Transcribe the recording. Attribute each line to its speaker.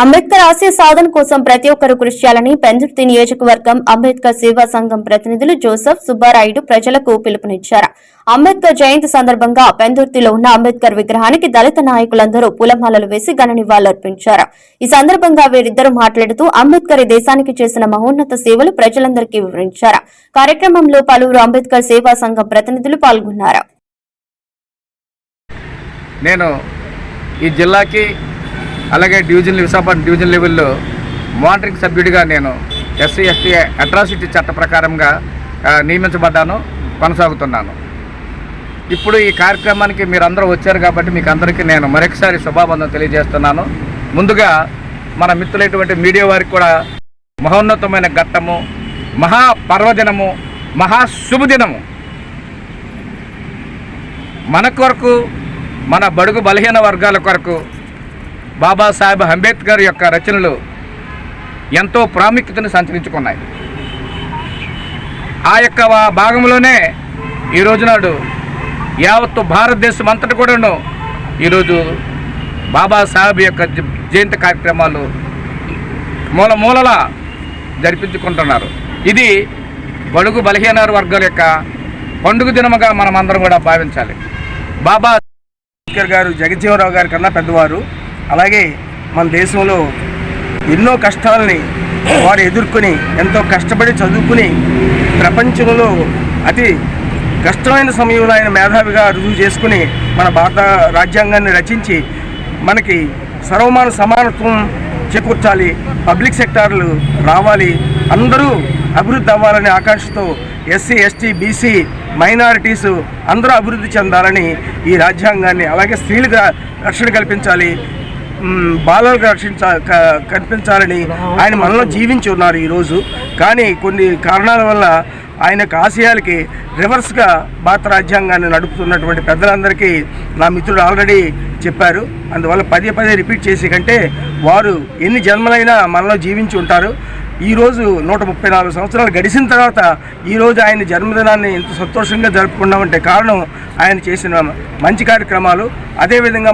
Speaker 1: అంబేద్కర్ ఆశయ సాధన కోసం ప్రతి ఒక్కరూ కృషి చేయాలని పెందుర్తి నియోజకవర్గం అంబేద్కర్ సేవా సంఘం ప్రతినిధులు జోసెఫ్ సుబ్బారాయుడు ప్రజలకు పిలుపునిచ్చారు. అంబేద్కర్ జయంతి సందర్భంగా పెందుర్తిలో ఉన్న అంబేద్కర్ విగ్రహానికి దళిత నాయకులందరూ పూలమాలలు వేసి ఘన నివాళులర్పించారు. ఈ సందర్భంగా వీరిద్దరూ మాట్లాడుతూ అంబేద్కర్ దేశానికి చేసిన మహోన్నత సేవలు ప్రజలందరికీ వివరించారు. కార్యక్రమంలో పలువురు అంబేద్కర్ సేవా సంఘం ప్రతినిధులు పాల్గొన్నారు.
Speaker 2: నేను ఈ జిల్లాకి అలాగే డివిజన్ విశాఖపట్నం డివిజన్ లెవెల్లో మానిటరింగ్ సభ్యుడిగా నేను ఎస్సీ ఎస్టీ అట్రాసిటీ చట్ట ప్రకారంగా నియమించబడ్డాను కొనసాగుతున్నాను. ఇప్పుడు ఈ కార్యక్రమానికి మీరందరూ వచ్చారు కాబట్టి మీకు అందరికీ నేను మరొకసారి శుభాబంధం తెలియజేస్తున్నాను. ముందుగా మన మిత్రులైనటువంటి మీడియా వారికి కూడా మహోన్నతమైన ఘట్టము మహా పర్వదినము మహా శుభదినము. మన కొరకు మన బడుగు బలహీన వర్గాల కొరకు బాబాసాహెబ్ అంబేద్కర్ యొక్క రచనలు ఎంతో ప్రాముఖ్యతను సంచరించుకున్నాయి. ఆ యొక్క భాగంలోనే ఈ రోజునాడు యావత్తు భారతదేశం అంతటి కూడాను ఈరోజు బాబాసాహెబ్ యొక్క జయంతి కార్యక్రమాలు మూల మూలలా జరిపించుకుంటున్నారు. ఇది బడుగు బలహీన వర్గాల యొక్క పండుగ దినముగా మనం అందరం కూడా భావించాలి. బాబా
Speaker 3: అంబేద్కర్ గారు జగజ్జీవనరావు గారి కన్నా పెద్దవారు. అలాగే మన దేశంలో ఎన్నో కష్టాలని వారు ఎదుర్కొని ఎంతో కష్టపడి చదువుకుని ప్రపంచంలో అతి కష్టమైన సమయంలో ఆయన మేధావిగా రుజువు చేసుకుని మన భారత రాజ్యాంగాన్ని రచించి మనకి సర్వమాన సమానత్వం చేకూర్చాలి పబ్లిక్ సెక్టార్లు రావాలి అందరూ అభివృద్ధి అవ్వాలనే ఆకాంక్షతో ఎస్సీ ఎస్టీ బీసీ మైనారిటీస్ అందరూ అభివృద్ధి చెందాలని ఈ రాజ్యాంగాన్ని అలాగే స్త్రీలకు రక్షణ కల్పించాలి బాలలకు రక్షించ కనిపించాలని ఆయన మనలో జీవించి ఉన్నారు ఈరోజు. కానీ కొన్ని కారణాల వల్ల ఆయన యొక్క ఆశయాలకి రివర్స్గా భారత రాజ్యాంగాన్ని నడుపుతున్నటువంటి పెద్దలందరికీ నా మిత్రుడు ఆల్రెడీ చెప్పారు. అందువల్ల పదే పదే రిపీట్ చేసే కంటే వారు ఎన్ని జన్మలైనా మనలో జీవించి ఉంటారు. ఈరోజు నూట ముప్పై నాలుగు సంవత్సరాలు గడిచిన తర్వాత ఈరోజు ఆయన జన్మదినాన్ని ఇంత సంతోషంగా జరుపుకున్నామంటే కారణం ఆయన చేసిన మంచి కార్యక్రమాలు. అదేవిధంగా